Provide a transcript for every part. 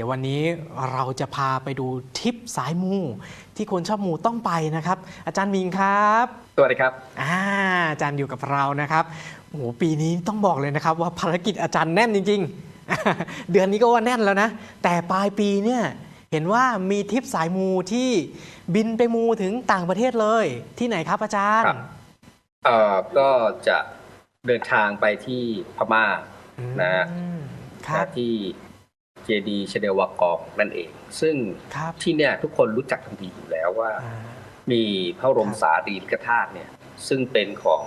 ดี๋ยววันนี้เราจะพาไปดูทริปสายมู ที่คนชอบมูต้องไปนะครับ อาจารย์มิงครับสวัสดีครับอ่าอาจารย์อยู่กับเรานะครับโอ้โหปีนี้ต้องบอกเลยนะครับ ว่าภารกิจอาจารย์แน่นจริง ๆ เดือนนี้ก็ว่าแน่นแล้วนะ แต่ปลายปีเนี่ยเห็นว่ามีทริปสายมูที่บินไปมูถึงต่างประเทศเลย ที่ไหนครับอาจารย์ครับเอ่อก็จะเดินทางไปที่พม่าอืมนะฮะครับนะที่ เจดีชเดวากองนั่นเอง ซึ่งครับที่เนี่ยทุกคนรู้จักทันทีอยู่แล้วว่าอ่ามีพระบรมครับสารีริกธาตุเนี่ย ซึ่งเป็นของ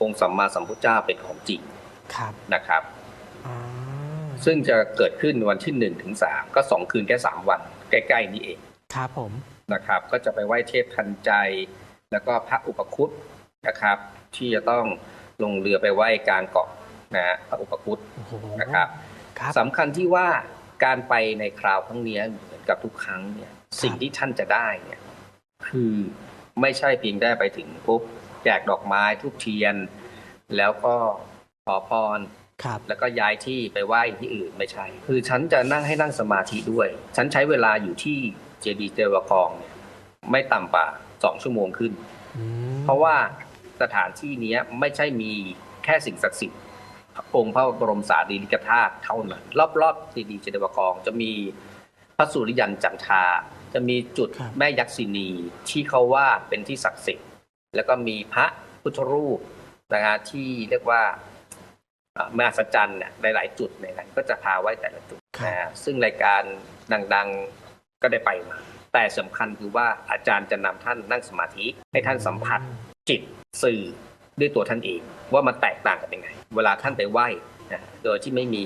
องค์สัมมาสัมพุทธเจ้าเป็นของจริงครับนะครับอ่าซึ่งจะเกิดขึ้นวันที่หนึ่งถึงสามก็สองคืนแค่สามวัน ใกล้ ๆ นี้เองครับผมนะครับ ก็จะไปไหว้เทพทันใจ แล้วก็พระอุปคุตนะครับ ที่จะต้องลงเรือไปไหว้กลางเกาะนะฮะพระอุปคุตโอ้โหนะครับครับ สำคัญที่ว่าการไปในคราวครั้งเนี้ยเหมือนกับทุกครั้งเนี่ย สิ่งที่ท่านจะได้เนี่ย คือไม่ใช่เพียงได้ไปถึงปุ๊บแจกดอกไม้ทุกเทียน แล้วก็ขอพรครับแล้วก็ย้ายที่ไปไหว้ที่อื่นไม่ใช่ คือฉันจะนั่งให้นั่งสมาธิด้วย ฉันใช้เวลาอยู่ที่เจดีย์เจวากองเนี่ยไม่ต่ำกว่าสองชั่วโมงขึ้นอืมเพราะว่าสถานที่เนี้ยไม่ใช่มีแค่สิ่งศักดิ์สิทธิ์ องค์พระบรมสารีริกธาตุเท่านั้นรอบๆเจดีย์เจดีย์วากองจะมีพระสุริยันจันทราจะมีจุดครับแม่ยักษินีที่เขาว่าเป็นที่ศักดิ์สิทธิ์แล้วก็มีพระพุทธรูปนะฮะที่เรียกว่าเอ่อมหัศจรรย์เนี่ยหลาย ๆ จุดในนั้นก็จะพาไว้แต่ละจุดครับนะฮะซึ่งรายการดังๆก็ได้ไปมา แต่สำคัญคือว่าอาจารย์จะนำท่านนั่งสมาธิให้ท่านสัมผัสจิตสื่อ ด้วยตัวท่านเองว่ามันแตกต่างกันยังไง เวลาท่านไปไหว้นะโดยที่ไม่มี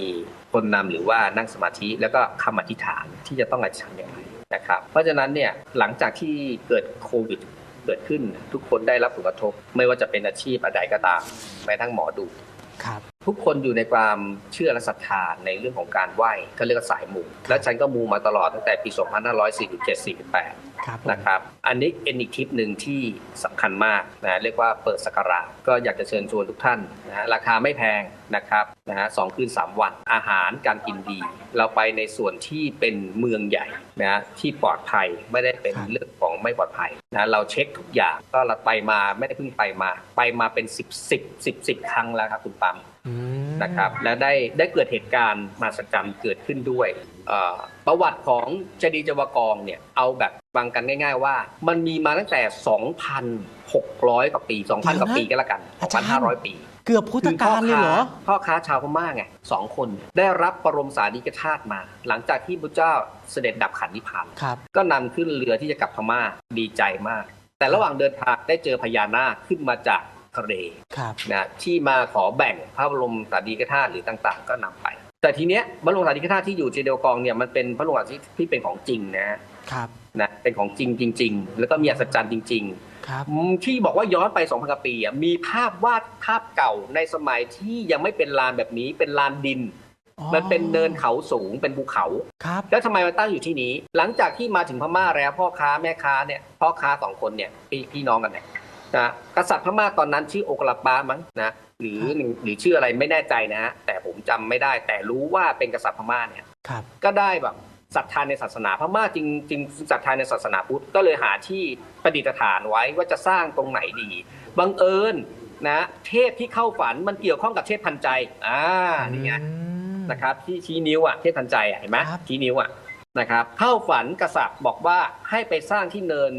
คนนำหรือว่านั่งสมาธิแล้วก็คำอธิษฐานที่จะต้องอธิษฐานอย่างไรนะครับเพราะฉะนั้นเนี่ยหลังจากที่เกิดโควิดเกิดขึ้นทุกคนได้รับผลกระทบ ไม่ว่าจะเป็นอาชีพอะไรก็ตามแม้ทั้งหมอดูครับทุกคนอยู่ในความเชื่อและศรัทธาในเรื่องของการไหว้ก็เรียกว่าสายมูและฉันก็มูมาตลอดตั้งแต่ปี 2547-48ครับผม นะครับ อันนี้เป็นอีกทริปหนึ่งที่สำคัญมากนะเรียกว่าเปิดสักราชก็อยากจะเชิญชวนทุกท่านนะราคาไม่แพงนะครับนะฮะสองคืนสามวันอาหารการกินดี เราไปในส่วนที่เป็นเมืองใหญ่นะที่ปลอดภัยไม่ได้เป็นเรื่องของไม่ปลอดภัยนะเราเช็คทุกอย่างก็เราไปมาไม่ได้เพิ่งไปมา ไปมาเป็น 10 10 10 10 ครั้งแล้วครับคุณปั๊มอืมนะครับและได้ได้เกิดเหตุการณ์มหัศจรรย์เกิดขึ้นด้วยเอ่อประวัติของเจดีย์จวากองเนี่ยเอาแบบ ฟังกันง่าย ๆ ว่า มันมีมาตั้งแต่ 2,600 กว่าปี 2,000 กว่าปีก็แล้วกัน 2,500 ปีเกือบพุทธกาลเลยเหรอพ่อค้าชาวพม่าไงสองคน ได้รับบรมสารีริกธาตุมา หลังจากที่พระเจ้าเสด็จดับขันนิพพานครับก็นำขึ้นเรือที่จะกลับพม่าดีใจมาก แต่ระหว่างเดินทางได้เจอพญานาคขึ้นมาจากทะเลครับนะที่มาขอแบ่งพระบรมสารีริกธาตุหรือต่างๆ ก็นำไป แต่ทีเนี้ยพระบรมสารีริกธาตุที่อยู่เจดีย์กองเนี่ยมันเป็นพระบรมสารีริกธาตุที่เป็นของจริงนะครับนะ เป็นของจริงจริง ๆ แล้วก็มีอัศจรรย์จริงครับๆอืมที่บอกว่าย้อนไป2 0 0 0ปีอะมีภาพวาดภาพเก่าในสมัยที่ยังไม่เป็นลานแบบนี้เป็นลานดินอ๋อมันเป็นเนินเขาสูงเป็นภูเขาครับแล้วทำไมมันตั้งอยู่ที่นี้ หลังจากที่มาถึงพม่าแล้วพ่อค้าแม่ค้าเนี่ยพ่อค้าสองคนเนี่ยพี่พี่น้องกันเนี่ยนะกษัตริย์พม่าตอนนั้นชื่อโอกลาปามั้งนะหรือหรือชื่ออะไรไม่แน่ใจนะฮะแต่ผมจำไม่ได้ แต่รู้ว่าเป็นกษัตริย์พม่าเนี่ยครับก็ได้แบบ ศรัทธาในศาสนาพม่าจริงจริงศรัทธาในศาสนาพุทธก็เลยหาที่ประดิษฐานไว้ว่าจะสร้างตรงไหนดีบังเอิญนะเทพที่เข้าฝันมันเกี่ยวข้องกับเทพทันใจอ่านี่ไงอืมนะครับที่ชี้นิ้วอะเทพทันใจอะเห็นไหมครับชี้นิ้วอะนะครับเข้าฝันกษัตริย์บอกว่าให้ไปสร้างที่เนิน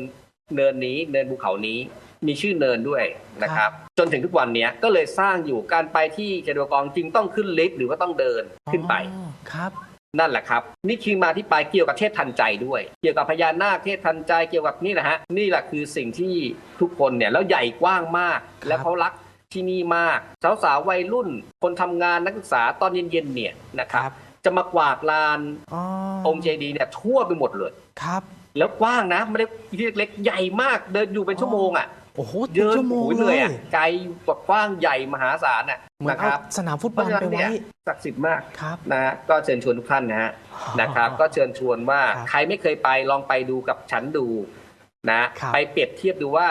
เนินนี้เนินภูเขานี้มีชื่อเนินด้วยนะครับจนถึงทุกวันเนี้ยก็เลยสร้างอยู่การไปที่เจดีย์กองจริงต้องขึ้นลิฟต์หรือว่าต้องเดินขึ้นไปอ๋อครับ นั่นแหละครับ นี่คือมาที่ไปเกี่ยวกับเทพทันใจด้วย เกี่ยวกับพญานาคเทพทันใจเกี่ยวกับนี่แหละฮะนี่แหละคือสิ่งที่ทุกคนเนี่ยแล้วใหญ่กว้างมากครับและเขารักที่นี่มาก สาวๆวัยรุ่น คนทำงานนักศึกษาตอนเย็นๆเนี่ยนะครับจะมากวาดลานอ๋อองค์เจดีย์เนี่ยทั่วไปหมดเลยครับ แล้วกว้างนะไม่ได้ที่เล็กๆใหญ่มากเดินอยู่เป็นชั่วโมงอะ โอ้โหเดินชั่วโมงโอ้ยเหเลนื่อยยอะไกลกว่ากว้างใหญ่มหาศาลน่ะเหมือนนะคเอารับสนามฟุตเพบอราะลฉะนั้นไปเนี่ไว้ยศักดิ์สิทธิ์มากครับนะฮะก็เชิญชวนทุกท่านนะฮะนะครับก็เชิญชวนว่าครับใครไม่เคยไปลองไปดูกับฉันดูนะครับไปเปรียบเทียบดูว่า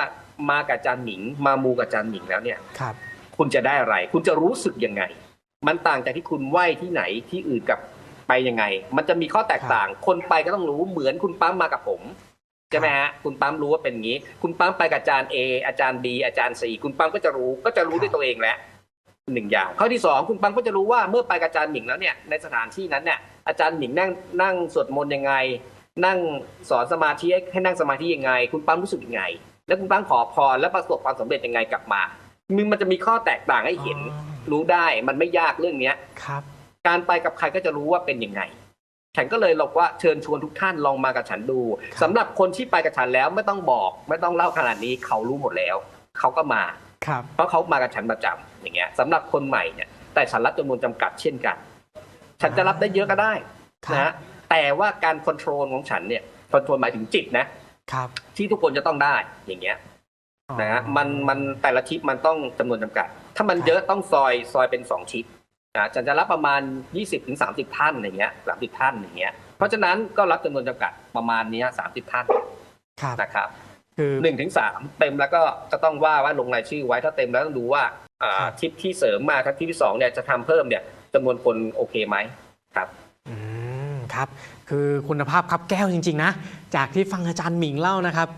มากับอาจารย์หนิง มามูกับอาจารย์หนิงแล้วเนี่ยครับ คุณจะได้อะไร คุณจะรู้สึกยังไง มันต่างจากที่คุณไหว้ที่ไหนที่อื่นกับไปยังไง มันจะมีข้อแตกต่าง คนไปก็ต้องรู้เหมือนคุณปั๊มมากับผม ใช่ไหมฮะคุณปั๊มรู้ว่าเป็นอย่างนี้ คุณปั๊มไปกับอาจารย์ A อาจารย์ B อาจารย์ C คุณปั๊มก็จะรู้ก็จะรู้ด้วยตัวเองแหละหนึ่งอย่างข้อที่สองคุณปั๊มก็จะรู้ว่าเมื่อไปกับอาจารย์หมิงแล้วเนี่ยในสถานที่นั้นเนี่ยอาจารย์หมิงนั่งนั่งสวดมนต์ยังไง นั่งสอนสมาธิให้ให้นั่งสมาธิยังไง คุณปั๊มรู้สึกยังไง แล้วคุณปั๊มขอพรและประสบความสำเร็จยังไงกลับมามึงมันจะมีข้อแตกต่างให้เห็นรู้ได้มันไม่ยากเรื่องเนี้ยครับ การไปกับใครก็จะรู้ว่าเป็นยังไง ฉันก็เลยบอกว่าเชิญชวนทุกท่านลองมากับฉันดูสำหรับคนที่ไปกับฉันแล้วไม่ต้องบอก ไม่ต้องเล่าขนาดนี้เขารู้หมดแล้ว เขาก็มาครับเพราะเขามากับฉันประจำอย่างเงี้ยสำหรับคนใหม่เนี่ย แต่ฉันรับจำนวนจำกัดเช่นกัน ฉันจะรับได้เยอะก็ได้ครับนะแต่ว่าการคอนโทรลของฉันเนี่ยคอนโทรลหมายถึงจิตนะครับที่ทุกคนจะต้องได้อย่างเงี้ยนะฮะมันมันแต่ละทิปมันต้องจำนวนจำกัด ถ้ามันเยอะต้องซอยซอยเป็นสองทิป นะฉันจะรับประมาณ 20ถึง30 ท่านอย่างเงี้ย30ท่านอย่างเงี้ยเพราะฉะนั้นก็รับจำนวนจำกัดประมาณเนี้ย30ท่านครับนะครับคือหนึ่งถึงสามเต็มแล้วก็จะต้องว่าว่าลงรายชื่อไว้ถ้าเต็มแล้วต้องดูว่าอ่าครับทิปที่เสริมมาครับทิปที่สองเนี่ยจะทำเพิ่มเนี่ยจำนวนคนโอเคไหมครับอืมครับคือคุณภาพครับแก้วจริง ๆ นะ จากที่ฟังอาจารย์หมิงเล่านะครับ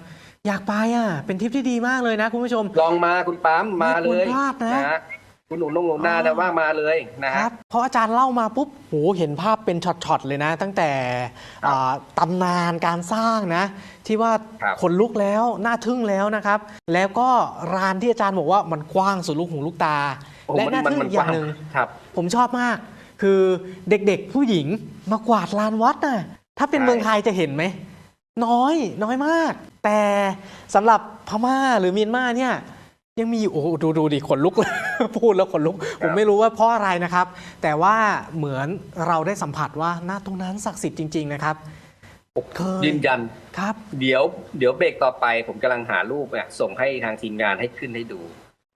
อยากไปอะเป็นทริปที่ดีมากเลยนะคุณผู้ชม ลองมาคุณปั๊มมาเลยไม่ควรพลาดนะฮ คุณหนูลงหนูนาอ๋อแต่ว่ามาเลยนะคฮะรับเพราะอาจารย์เล่ามาปุ๊บโหเห็นภาพเป็นช็อตๆเลยนะ ตั้งแต่ครับอ่าตำนานการสร้างนะ ที่ว่าครับขนลุกแล้วน่าทึ่งแล้วนะครับ แล้วก็ร้านที่อาจารย์บอกว่ามันกว้างสุดลูกหูลูกตาโอ้และมันน่ามันทึ่งมันอีกอย่างหนึ่งครับผมชอบมาก คือเด็กๆผู้หญิงมากวาดลานวัดน่ะถ้าเป็นใช่เมืองไทยจะเห็นไหมน้อยน้อยมาก แต่สำหรับพม่าหรือเมียนมาเนี่ย ยังมีอยู่โอ้โหดูดูดิขนลุกเลย พูดแล้วขนลุก ผมไม่รู้ว่าเพราะอะไรนะครับ แต่ว่าเหมือนเราได้สัมผัสว่าหน้าตรงนั้นศักดิ์สิทธิ์จริง ๆ นะครับเคยยืนยันครับ เดี๋ยวเดี๋ยวเบรกต่อไป ผมกำลังหารูปเนี่ยส่งให้ทางทีมงานให้ขึ้นให้ดู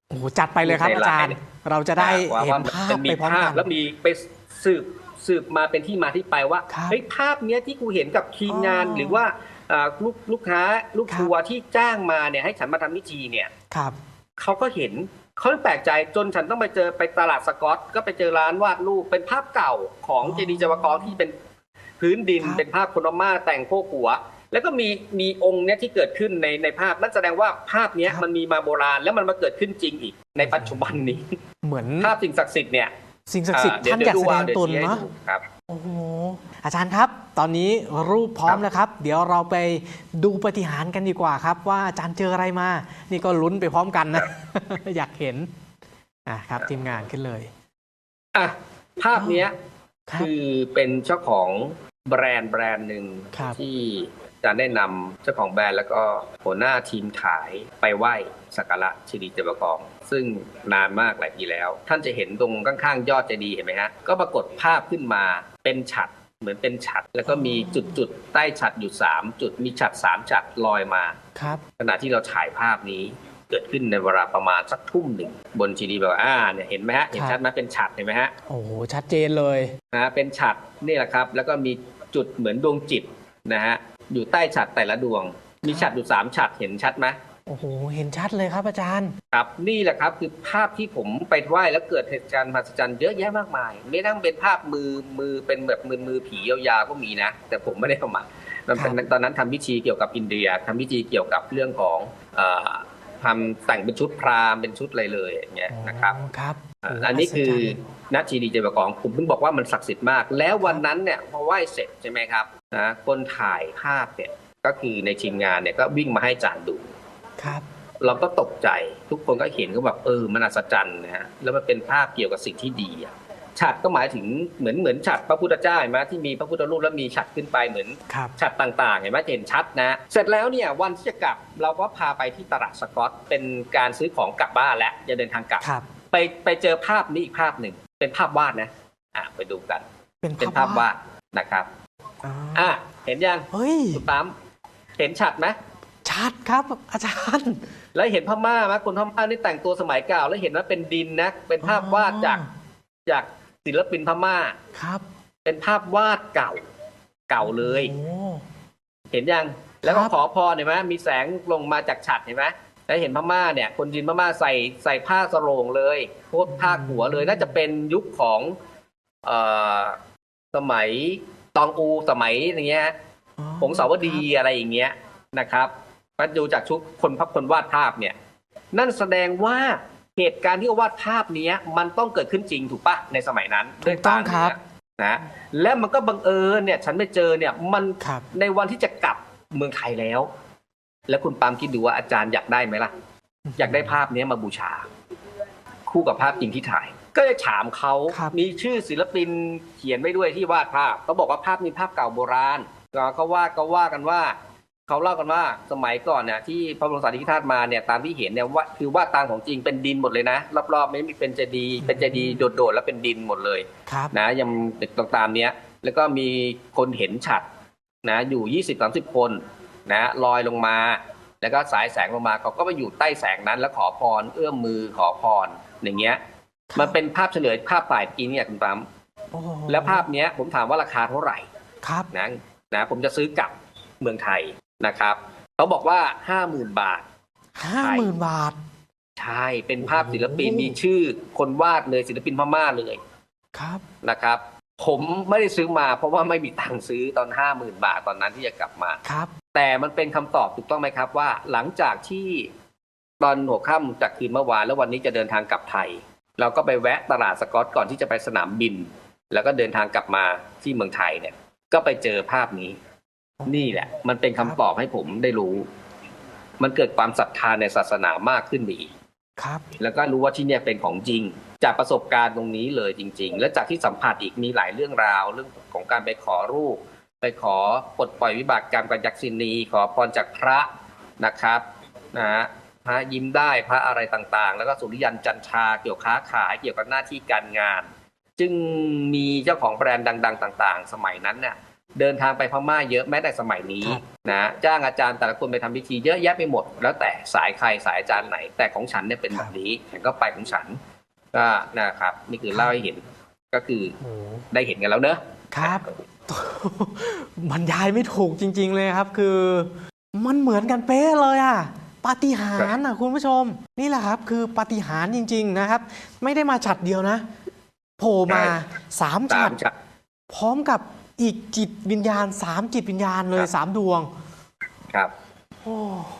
โอ้โหจัดไปเลยครับในอาไลน์จารย์ เราจะได้ว่าเห็นว่าภาพมันมีไปพร้อมภากัพนแล้วมีไปสืบสืบมาเป็นที่มาที่ไปว่าครับเฮ้ยภาพเนี้ยที่กูเห็นกับทีมงานอ๋อหรือว่าอ่าลูกลูกค้าลูกครับทัวร์ที่จ้างมาเนี่ยให้ฉันมาทำพิธีเนี่ยครับ เขาก็เห็นเขาแปลกใจจนฉันต้องไปเจอไปตลาดสกอต ก็ไปเจอร้านวาดรูปเป็นภาพเก่าของอ๋อเจดีย์จวกรที่เป็นพื้นดินครับเป็นภาพคนพม่าแต่งโพกหัว แล้วก็มีมีองค์เนี้ยที่เกิดขึ้นในในภาพนั่นแสดงว่าภาพเนี้ยมันมีมาโบราณแล้วมันมาเกิดขึ้นจริงอีก ในปัจจุบันนี้ เหมือนภาพสิ่งศักดิ์สิทธิ์เนี่ยสิ่งศักดิ์สิทธิ์เดี๋ยวท่านอยากเดี๋ยวแสดูดงตนเดี๋ยวชี้ให้เนาะดูครับ โอ้โหอาจารย์ครับ ตอนนี้รูปพร้อมครับแล้วครับ เดี๋ยวเราไปดูปฏิหารย์กันดีกว่าครับ ว่าอาจารย์เจออะไรมา นี่ก็ลุ้นไปพร้อมกันนะ อยากเห็นอะครับ ทีมงานขึ้นเลยอะภาพเนี้ยครับคือเป็นเจ้าของ แบรนด์แบรนด์หนึ่งครับที่จะได้นำเจ้าของแบรนด์แล้วก็หัวหน้าทีมขายไปไหว้สักการะเจดีย์เจดีย์กอง ซึ่งนานมากหลายปีแล้ว ท่านจะเห็นตรงข้างๆ ยอดเจดีย์เห็นไหมฮะ ก็ปรากฏภาพขึ้นมาเป็นฉัดเหมือนเป็นฉัด แล้วก็มีจุดๆ ใต้ฉัดอยู่สามจุดมีฉัดสามฉัดลอยมาครับขณะที่เราถ่ายภาพนี้เกิดขึ้นในเวลาประมาณสักทุ่มหนึ่ง บนจีดีแบบอ่าเนี่ยเห็นไหมฮะเห็นชัดไหมเป็นฉัดเห็นไหมฮะโอ้โหชัดเจนเลยนะฮะเป็นฉัดนี่แหละครับ แล้วก็มี จุดเหมือนดวงจิตนะฮะอยู่ใต้ฉัดแต่ละดวง มีฉัดอยู่สามฉัดเห็นชัดไหมโอ้โหเห็นชัดเลยครับอาจารย์ ครับนี่แหละครับคือภาพที่ผมไปไหว้แล้วเกิดเหตุการณ์มหัศจรรย์เยอะแยะมากมาย ไม่ต้องเป็นภาพมือมือเป็นแบบมือมือผียาวๆก็มีนะ แต่ผมไม่ได้เอามามันเป็นครับตอนนั้นทำพิธีเกี่ยวกับอินเดียทำพิธีเกี่ยวกับเรื่องของเอ่อ ทำแต่งเป็นชุดพราหมณ์เป็นชุดอะไรเลยอย่างเงี้ยนะครับอ๋อครับอ่าโโหอันนี้คือศจรรย์นัทชีดีเจบกองผมถึงบอกว่ามันศักดิ์สิทธิ์มาก แล้ววันนั้นเนี่ยพอไหว้เสร็จใช่ไหมครับนะคนถ่ายภาพเนี่ยก็คือในทีมงานเนี่ยก็วิ่งมาให้จานดูครับ เราก็ตกใจทุกคนก็เห็นก็แบบเออมันอัศจรรย์นะฮะแล้วมันเป็นภาพเกี่ยวกับสิ่งที่ดีอะ ฉัดก็หมายถึงเหมือนเหมือนฉัดพระพุทธเจ้าเห็นไหมที่มีพระพุทธรูปแล้วมีฉัดขึ้นไปเหมือนครับ ฉัดต่างๆเห็นไหมจะเห็นชัดนะ เสร็จแล้วเนี่ยวันที่จะกลับเราก็พาไปที่ตลาดสกอต เป็นการซื้อของกลับบ้านแล้วจะเดินทางกลับครับ ไปไปเจอภาพนี้อีกภาพหนึ่งเป็นภาพวาดนะอะไปดูกัน เป็นเป็นภาพวาดนะครับอ๋ออะเห็นยังเฮ้ยคุณปั๊มเห็นฉัดไหมชัดครับ อาจารย์ แล้วเห็นพม่าไหมคนพม่านี่แต่งตัวสมัยเก่าแล้วเห็นว่าเป็นดินนะเป็นภาพวาดจากจาก ศิลปินพม่า ครับ เป็นภาพวาดเก่า เก่าเลย โอ้ เห็นยัง แล้วก็ครับ ขอพรเห็นไหมมีแสงลงมาจากฉัดเห็นไหมแล้วเห็นพม่าเนี่ย คนจีนพม่าใส่ใส่ผ้าสโรงเลยโพดผ้าหัวเลย น่าจะเป็นยุคของเอ่อสมัยตองอูสมัยอย่างเงี้ยอ๋อผงสาวดีอะไรอย่างเงี้ยนะครับก็ดูจากชุดคนพับคนวาดภาพเนี่ย นั่นแสดงว่า เหตุการณ์ที่เขาวาดภาพเนี้ยมันต้องเกิดขึ้นจริงถูกปะในสมัยนั้นถูกต้องครับนะและมันก็บังเอิญเนี่ย ฉันไปเจอเนี่ยมันครับในวันที่จะกลับเมืองไทยแล้ว แล้วคุณปาล์มคิดดูว่าอาจารย์อยากได้ไหมล่ะ อยากได้ภาพเนี้ยมาบูชา คู่กับภาพจริงที่ถ่าย ก็เลยถามเขาครับมีชื่อศิลปินเขียนไว้ด้วยที่วาดภาพเขาบอกว่าภาพนี้ภาพเก่าโบราณก็เขาว่าก็ว่ากันว่า เขาเล่ากันว่าสมัยก่อนเนี่ยที่พระบรมสารีริกธาตุมาเนี่ยตามที่เห็นเนี่ยว่าคือวาดตามของจริงเป็นดินหมดเลยนะ รอบๆไม่มีเป็นเจดีย์เป็นเจดีย์โดดๆแล้วเป็นดินหมดเลยครับนะยังติดตรงตามเนี้ยแล้วก็มีคนเห็นฉัดนะอยู่20-30คนนะลอยลงมา แล้วก็สายแสงลงมาเขาก็ไปอยู่ใต้แสงนั้น แล้วขอพรเอื้อมมือขอพรอย่างเงี้ย มันเป็นภาพเฉลยภาพป่ายกีเนี่ยคุณปั๊มโอ้โหแล้วภาพเนี้ยผมถามว่าราคาเท่าไหร่ครับนะนะผมจะซื้อกลับเมืองไทย นะครับเขาบอกว่า50,000บาทห้าหมื่นบาท ใช่เป็นภาพศิลปินโอ้โหมีชื่อคนวาดเลยศิลปินพม่าเลยครับนะครับ ผมไม่ได้ซื้อมาเพราะว่าไม่มีตังค์ซื้อตอน50,000บาทตอนนั้นที่จะกลับมาครับ แต่มันเป็นคำตอบถูกต้องไหมครับว่า หลังจากที่ตอนหัวค่ำจากคืนเมื่อวานแล้ววันนี้จะเดินทางกลับไทย เราก็ไปแวะตลาดสกอตก่อนที่จะไปสนามบิน แล้วก็เดินทางกลับมาที่เมืองไทยเนี่ย ก็ไปเจอภาพนี้ นี่แหละ มันเป็นคำตอบให้ผมได้รู้ มันเกิดความศรัทธาในศาสนามากขึ้นไปอีกครับ แล้วก็รู้ว่าที่เนี่ยเป็นของจริง จากประสบการณ์ตรงนี้เลยจริง ๆ และจากที่สัมผัสอีกมีหลายเรื่องราว เรื่องของการไปขอรูป ไปขอปลดปล่อยวิบากกรรมกับยักษินี ขอพรจากพระนะครับนะฮะพระยิ้มได้พระอะไรต่างๆ แล้วก็สุริยันจันทราเกี่ยวค้าขายเกี่ยวกับหน้าที่การงาน จึงมีเจ้าของแบรนด์ดัง ๆ ต่าง ๆ สมัยนั้นเนี่ย เดินทางไปพม่าเยอะแม้แต่สมัยนี้ครับนะจ้างอาจารย์แต่ละคนไปทำพิธีเยอะแยะไปหมด แล้วแต่สายใครสายอาจารย์ไหน แต่ของฉันเนี่ยเป็นแบบนี้ฉันก็ไปของฉัน ก็นะครับ นี่คือเล่าให้เห็นก็คือโอ้โหได้เห็นกันแล้วเนอะครับบรรยายไม่ถูกจริง ๆ เลยครับ คือ มันเหมือนกันเป๊ะเลยอะปาฏิหาริย์นะคุณผู้ชม นี่แหละครับ คือปาฏิหาริย์จริง ๆ นะครับ ไม่ได้มาฉัดเดียวนะโผล่มาสามตาฉัมดจากพร้อมกับ อีกจิตวิญญาณสามจิตวิญญาณเลยครับสามดวง ครับ โอ้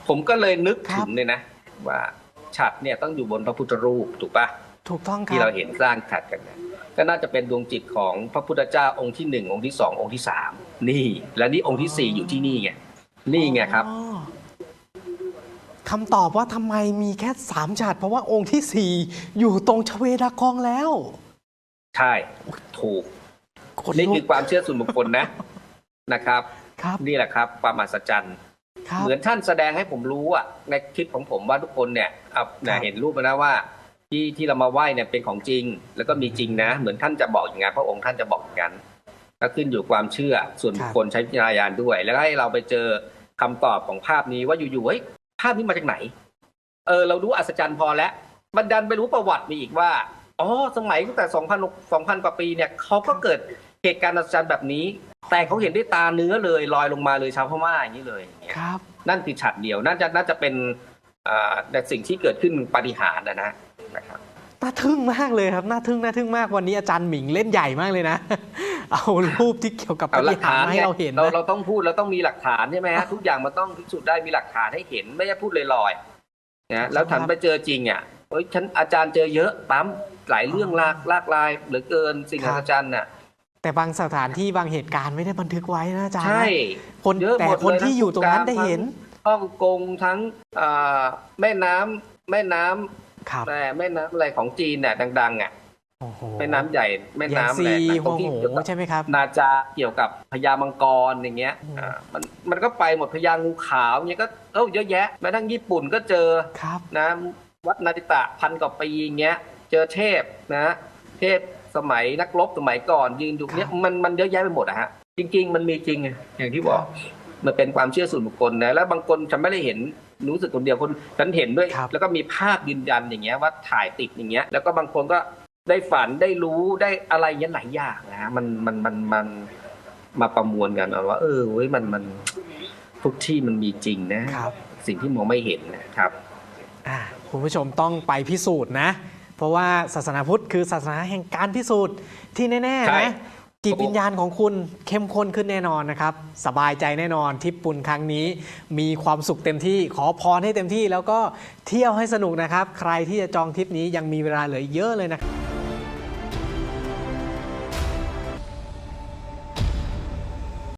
ผมก็เลยนึกครัถึบงเลยนะ ว่าฉัดเนี่ยต้องอยู่บนพระพุทธรูปถูกปะถูกต้องคที่รัเราบเห็นสร้างฉัดกันเนี่ยก็น่าจะเป็นดวงจิตของพระพุทธเจ้าองค์ที่หนึ่งองค์ที่สององค์ที่สามนี่ และนี่องค์ที่สี่อยู่ที่นี่ไงนี่ไงครับอ๋อคำตอบว่าทำไมมีแค่สามฉัดเพราะว่าองค์ที่สี่อยู่ตรงชเวดากองแล้ว ใช่ ถูก ขนนี่ลุกคือความเชื่อส่วนบุคคลนะนะครับ ครับนี่แหละครับ ความมหัศจรรย์ครับเหมือนท่านแสดงให้ผมรู้อะในคลิปของผมว่าทุกคนเนี่ยเอาเนี่ครัยบเห็นรูปแล้วนะว่า ที่ที่เรามาไหว้เนี่ยเป็นของจริง แล้วก็มีจริงนะ เหมือนท่านจะบอกอย่างนั้นพระองค์ท่านจะบอกอย่างนั้นก็ขึ้นอยู่ความเชื่อส่วนบุคคลใช้วิจารณญาณด้วย แล้วก็ให้เราไปเจอคำตอบของภาพนี้ว่าอยู่ๆเฮ้ยภาพนี้มาจากไหน เออ เรารู้อัศจรรย์พอแล้วมันดันไปรู้ประวัติมีอีกว่าอ๋อสมัยตั้งแต่ 2,000 2,000 กว่าปีเนี่ยเขาก็เกิด เหตุการณ์อัศจรรย์แบบนี้ แต่เขาเห็นด้วยตาเนื้อเลยลอยลงมาเลยชาวพม่าอย่างนี้เลยอย่างเงี้ยครับ นั่นคือฉัดเดียวน่าจะน่าจะเป็นอ่าแต่สิ่งที่เกิดขึ้นปาฏิหาริย์นะนะนะครับน่าทึ่งมากเลยครับน่าทึ่งน่าทึ่งมากวันนี้อาจารย์หมิงเล่นใหญ่มากเลยนะ เอารูปที่เกี่ยวกับเอาปาหลัฏิกหาฐารินย์มาให้เนี่ยเราเห็นเรานะเราต้องพูดเราต้องมีหลักฐานใช่ไหมฮะทุกอย่างมันต้องพิสูจน์ได้มีหลักฐานให้เห็นไม่ใช่พูดลอยๆนะแล้วฉันไปเจอจริงอะเฮ้ยฉันอาจารย์เจอเยอะปั๊มหลายเรื่องลากลากลายเหลือเกินสิ่งอัศจรรย์น่ะ แต่บางสถานที่บางเหตุการณ์ไม่ได้บันทึกไว้นะอาจารย์ใช่นะคนเยอะแต่หมดคนเลยนะที่อยู่ตรงนั้นได้เห็นฮ่องกงทั้งอ่าแม่น้ำแม่น้ำครับแม่แม่น้ำอะไรของจีนเนี่ยดัง ๆ อะโอ้โหแม่น้ำใหญ่แม่แยงน้ำซีแหละตหัรวงที่โหเกี่ยวกับใช่ไหมครับ นาจาเกี่ยวกับพญามังกรอย่างเงี้ยอืมอ่ามันมันก็ไปหมดพญางูขาวเงี้ยก็เอ้าเยอะแยะแม้ทั้งญี่ปุ่นก็เจอครับนะวัดนาติตะพันกว่าปีอย่างเงี้ย เจอเทพนะ เทพ สมัยนักรบสมัยก่อนยืนอยู่เนี้ยครับมันมันเยอะแยะไปหมดอะฮะจริง ๆ มันมีจริงไงอย่างที่บอกมันเป็นความเชื่อส่วนบุคคลนะแล้วบางคนฉันไม่ได้เห็นรู้สึกคนเดียวคนฉันเห็นด้วยครับแล้วก็มีภาพยืนยันอย่างเงี้ยว่าถ่ายติดอย่างเงี้ย แล้วก็บางคนก็ได้ฝันได้รู้ได้อะไรเงี้ยหลายอย่างนะฮะมันมันมันมันมาประมวลกันเอาว่า เออเว้ยมันมันทุกที่มันมีจริงนะครับ สิ่งที่มองไม่เห็นนะครับ อ่าคุณผู้ชมต้องไปพิสูจน์นะเพ ราะว่าศาสนาพุทธคือศาสนาแห่งการพิสูจน์ที่แน่ใช่ๆนะจิตวิญญาณของคุณเข้มข้นขึ้นแน่นอนนะครับ สบายใจแน่นอนทริปปุ่นครั้งนี้ มีความสุขเต็มที่ขอพรให้เต็มที่ แล้วก็เที่ยวให้สนุกนะครับ ใครที่จะจองทริปนี้ยังมีเวลาเหลืออีกเยอะเลยนะครับ